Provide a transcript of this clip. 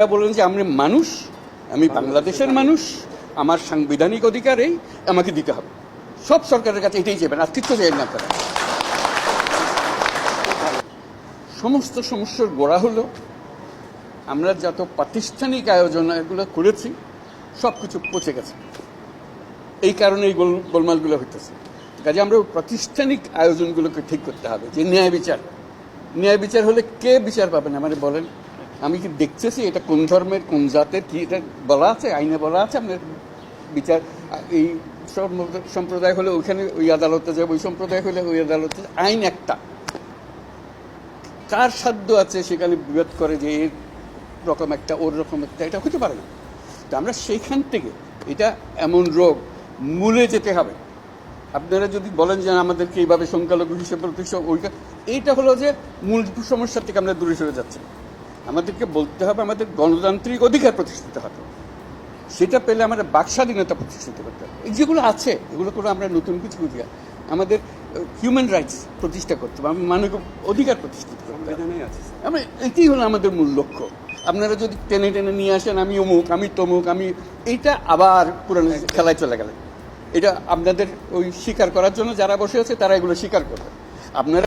বললেন যে আমি মানুষ, আমি বাংলাদেশের মানুষ, আমার সাংবিধানিক অধিকার এই, আমাকে দিতে হবে। সব সরকারের কাছে এটাই চাইবেন আর চাইবেন আপনারা। সমস্ত সমস্যার গোড়া হলো, আমরা যত প্রাতিষ্ঠানিক আয়োজন এগুলো করেছি সব কিছু পচে গেছে। এই কারণে এই গোল, গোলমালগুলো হইতেছে। কাজে আমরা প্রাতিষ্ঠানিক আয়োজনগুলোকে ঠিক করতে হবে, যে ন্যায় বিচার। ন্যায় বিচার হলে কে বিচার পাবেন আমাদের বলেন আমি কি দেখতেছি এটা কোন ধর্মের, কোন জাতের, কি এটা বলা আছে, আইনে বলা আছে? আপনার বিচার, এই সম্প্রদায় হলে ওইখানে ওই আদালতে যাবে, ওই সম্প্রদায় হলে ওই আদালতে আইন একটা। কার সাধ্য আছে সেখানে বিরোধ করে যে এর রকম একটা, ওর রকম একটা? এটা হতে পারে না। তো আমরা সেইখান থেকে, এটা এমন রোগ, মূলে যেতে হবে। আপনারা যদি বলেন যে আমাদেরকে এইভাবে সংখ্যালঘু হিসেবে এইটা হলো যে মূল সমস্যা থেকে আমরা দূরে সরে যাচ্ছি। আমাদেরকে বলতে হবে আমাদের গণতান্ত্রিক অধিকার প্রতিষ্ঠিত হবে। সেটা পেলে আমাদের বাক স্বাধীনতা প্রতিষ্ঠিত করতে হবে। এই যেগুলো আছে এগুলো করে আমরা নতুন কিছু বুঝি না। আমাদের হিউম্যান রাইটস প্রতিষ্ঠা করতে হবে আমাদের মানবিক অধিকার প্রতিষ্ঠিত করতে হবে। এটাই হলো আমাদের মূল লক্ষ্য। আপনারা যদি টেনে টেনে নিয়ে আসেন আমি অমুক আমি তমুক আমি এইটা আবার পুরানো খেলায় চলে গেলেন এটা আপনাদের ওই স্বীকার করার জন্য যারা বসে আছে তারা এগুলো স্বীকার করবে। আপনারা